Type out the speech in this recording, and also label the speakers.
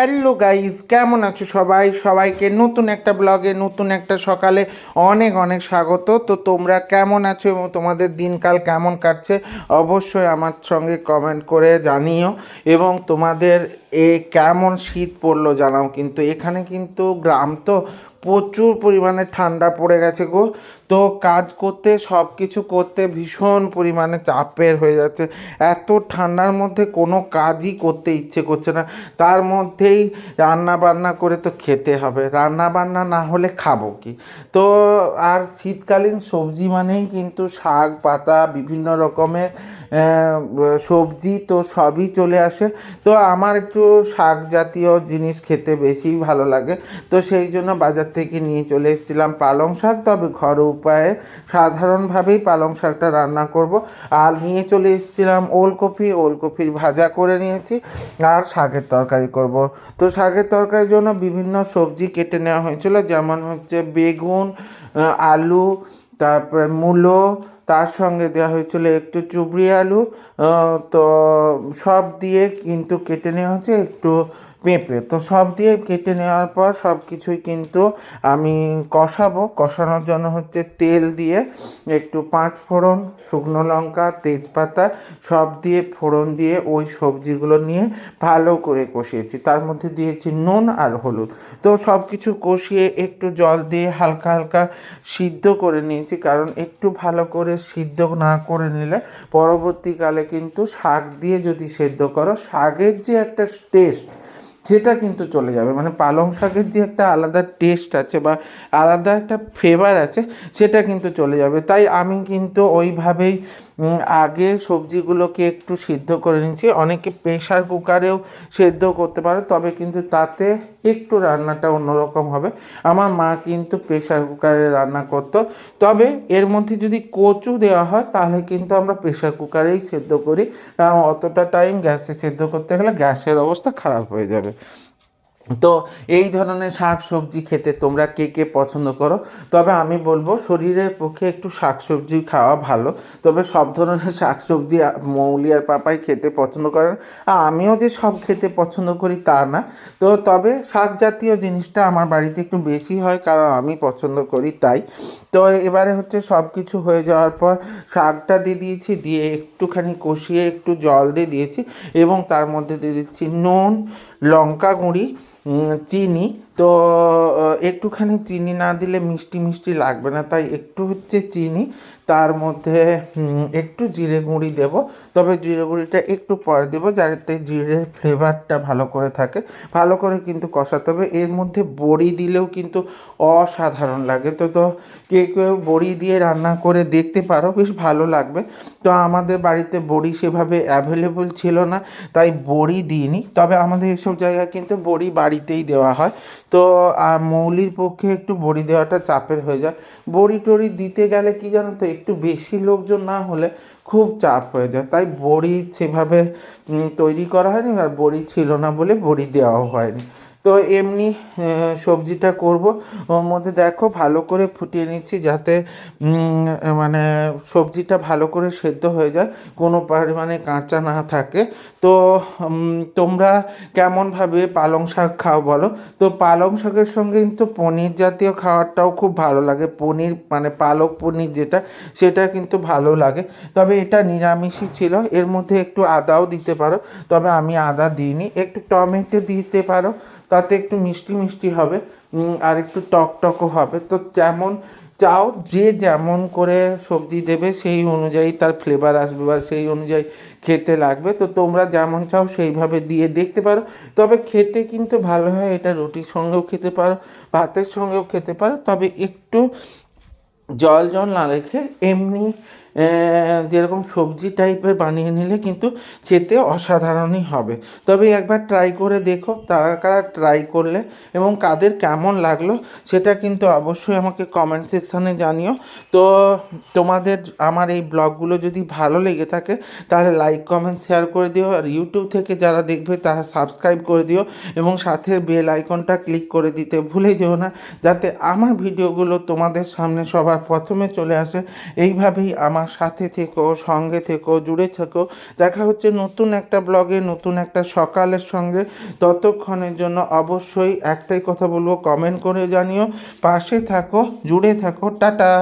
Speaker 1: Hello guys কেমন আছো সবাই? সবাইকে নতুন একটা ব্লগে, নতুন একটা সকালে অনেক অনেক স্বাগত। তো তোমরা কেমন আছো এবং তোমাদের দিনকাল কেমন কাটছে অবশ্যই আমার সঙ্গে কমেন্ট করে জানিও। এবং তোমাদের এ কেমন শীত পড়ল জানাও। কিন্তু এখানে কিন্তু গ্রাম তো প্রচুর পরিমাণে ঠান্ডা পড়ে গেছে গো। তো কাজ করতে সব কিছু করতে ভীষণ পরিমাণে চাপের হয়ে যাচ্ছে। এত ঠান্ডার মধ্যে কোনো কাজই করতে ইচ্ছে করছে না। তার মধ্যেই রান্না বান্না করে তো খেতে হবে। রান্না বান্না না হলে খাব কি? তো আর শীতকালীন সবজি মানেই কিন্তু শাক, পাতা, বিভিন্ন রকমের সবজি তো সবই চলে আসে। তো আমার একটু শাক জাতীয় জিনিস খেতে বেশি ভালো লাগে। তো সেই জন্য বাজার থেকে নিয়ে চলে এসেছিলাম পালং শাক। তবে ঘর উপায়ে সাধারণভাবেই পালং শাকটা রান্না করব। আর নিয়ে চলে এসেছিলাম ওলকপি। ওলকপির ভাজা করে নিয়েছি আর শাকের তরকারি করব। তো শাকের তরকারির জন্য বিভিন্ন সবজি কেটে নেওয়া হয়েছিল। যেমন হচ্ছে বেগুন আলু, তারপরে মূলো, তার সঙ্গে দেওয়া হয়েছিল একটু চুবড়ি আলু। তো সব দিয়ে কিন্তু কেটে নেওয়া হচ্ছে একটু পেঁপে। তো সব দিয়ে কেটে নেওয়ার পর সব কিছুই কিন্তু আমি কষাবো। কষানোর জন্য হচ্ছে তেল দিয়ে একটু পাঁচ ফোড়ন, শুকনো লঙ্কা, তেজপাতা সব দিয়ে ফোড়ন দিয়ে ওই সবজিগুলো নিয়ে ভালো করে কষিয়েছি। তার মধ্যে দিয়েছি নুন আর হলুদ। তো সব কিছু কষিয়ে একটু জল দিয়ে হালকা হালকা সিদ্ধ করে নিয়েছি। কারণ একটু ভালো করে সিদ্ধ না করে নিলে পরবর্তীকালে কিন্তু শাক দিয়ে যদি সেদ্ধ করো, শাকের যে একটা টেস্ট সেটা কিন্তু চলে যাবে। মানে পালং শাকের যে একটা আলাদা টেস্ট আছে বা আলাদা একটা ফ্লেভার আছে, সেটা কিন্তু চলে যাবে। তাই আমি কিন্তু ওইভাবেই আগে সবজিগুলোকে একটু সিদ্ধ করে নিচ্ছি অনেকে প্রেশার কুকারেও সেদ্ধ করতে পারে, তবে কিন্তু তাতে একটু রান্নাটা অন্যরকম হবে। আমার মা কিন্তু প্রেশার কুকারে রান্না করত। তবে এর মধ্যে যদি কচু দেওয়া হয়, তাহলে কিন্তু আমরা প্রেশার কুকারেই সেদ্ধ করি। কারণ অতটা টাইম গ্যাসে সেদ্ধ করতে গেলে গ্যাসের অবস্থা খারাপ হয়ে যাবে। তো এই ধরনের শাক সবজি খেতে তোমরা কে কে পছন্দ করো? তবে আমি বলব, শরীরের পক্ষে একটু শাক সবজি খাওয়া ভালো। তবে সব ধরনের শাক সবজি মৌলি আর পাপাই খেতে পছন্দ করেন। আর আমিও যে সব খেতে পছন্দ করি তা না। তো তবে শাক জাতীয় জিনিসটা আমার বাড়িতে একটু বেশি হয়, কারণ আমি পছন্দ করি তাই। তো এবারে হচ্ছে সব কিছু হয়ে যাওয়ার পর শাকটা দিয়ে দিয়েছি, দিয়ে একটুখানি কষিয়ে একটু জল দিয়ে দিয়েছি এবং তার মধ্যে দিয়ে দিচ্ছি নুন, লঙ্কা গুঁড়ি চিনি তো একটুখানি চিনি না দিলে মিষ্টি মিষ্টি লাগবে না, তাই একটু হচ্ছে চিনি, তার মধ্যে একটু জিরে গুঁড়ি দেব। তবে জিরে গুঁড়িটা একটু পরে দেবো, যাতে জিরের ফ্লেভারটা ভালো করে থাকে। ভালো করে কিন্তু কষাতে হবে। এর মধ্যে বড়ি দিলেও কিন্তু অসাধারণ লাগে। তো তো, কেউ কেউ বড়ি দিয়ে রান্না করে দেখতে পারো, বেশ ভালো লাগবে। তো, আমাদের বাড়িতে বড়ি সেভাবে অ্যাভেলেবল ছিল না, তাই বড়ি দিইনি। তবে আমাদের এসব জায়গায় কিন্তু বড়ি বাড়িতেই দেওয়া হয়। তো মৌলির পক্ষে একটু বড়ি দেওয়াটা চাপের হয়ে যায়। বড়ি টড়ি দিতে গেলে কি জানো তো, একটু বেশি লোকজন না হলে খুব চাপ হয়ে যায়। তাই বড়ি সেভাবে তৈরি করা হয়নি আর বড়ি ছিল না বলে বড়ি দেওয়াও হয়নি। তো এমনি সবজিটা করব। ওর মধ্যে দেখো ভালো করে ফুটিয়ে নিচ্ছি যাতে মানে সবজিটা ভালো করে সেদ্ধ হয়ে যায়, কোনো পরিমাণে কাঁচা না থাকে। তো তোমরা কেমনভাবে পালং শাক খাও বলো? তো পালং শাকের সঙ্গে কিন্তু পনির জাতীয় খাবারটাও খুব ভালো লাগে। পনির মানে পালক পনির যেটা, সেটা কিন্তু ভালো লাগে। তবে এটা নিরামিষই ছিল, এর মধ্যে একটু আদাও দিতে পারো। তবে আমি আদা দিইনি, একটু টমেটো দিতে পারো। তাতে একটু মিষ্টি মিষ্টি হবে আর একটু টক টকও হবে। তো যেমন চাও, যে যেমন করে সবজি দেবে সেই অনুযায়ী তার ফ্লেভার আসবে বা সেই অনুযায়ী খেতে লাগবে। তো তোমরা যেমন চাও সেইভাবে দিয়ে দেখতে পারো। তবে খেতে কিন্তু ভালো হয়, এটা রুটির সঙ্গেও খেতে পারো, ভাতের সঙ্গেও খেতে পারো। তবে একটু জল জল না রেখে এমনি যেরকম সবজি টাইপের বানিয়ে নিলে কিন্তু খেতে অসাধারণই হবে। তবে একবার ট্রাই করে দেখো, তারা কারা ট্রাই করলে এবং কাদের কেমন লাগল সেটা কিন্তু অবশ্যই আমাকে কমেন্ট সেকশানে জানিও। তো তোমাদের, আমার এই ব্লগগুলো যদি ভালো লেগে থাকে, তাহলে লাইক কমেন্ট শেয়ার করে দিও। আর ইউটিউব থেকে যারা দেখবে, তারা সাবস্ক্রাইব করে দিও এবং সাথে বেল আইকনটা ক্লিক করে দিতে ভুলে যেও না, যাতে আমার ভিডিওগুলো তোমাদের সামনে সবার প্রথমে চলে আসে। এইভাবেই আমার আমার সাথে থেকো, সঙ্গে থেকো, জুড়ে থেকো। দেখা হচ্ছে নতুন একটা ব্লগে, নতুন একটা সকালের সঙ্গে। ততক্ষণের জন্য অবশ্যই একটাই কথা বলব কমেন্ট করে জানিও। পাশে থাকো, জুড়ে থাকো, টাটা।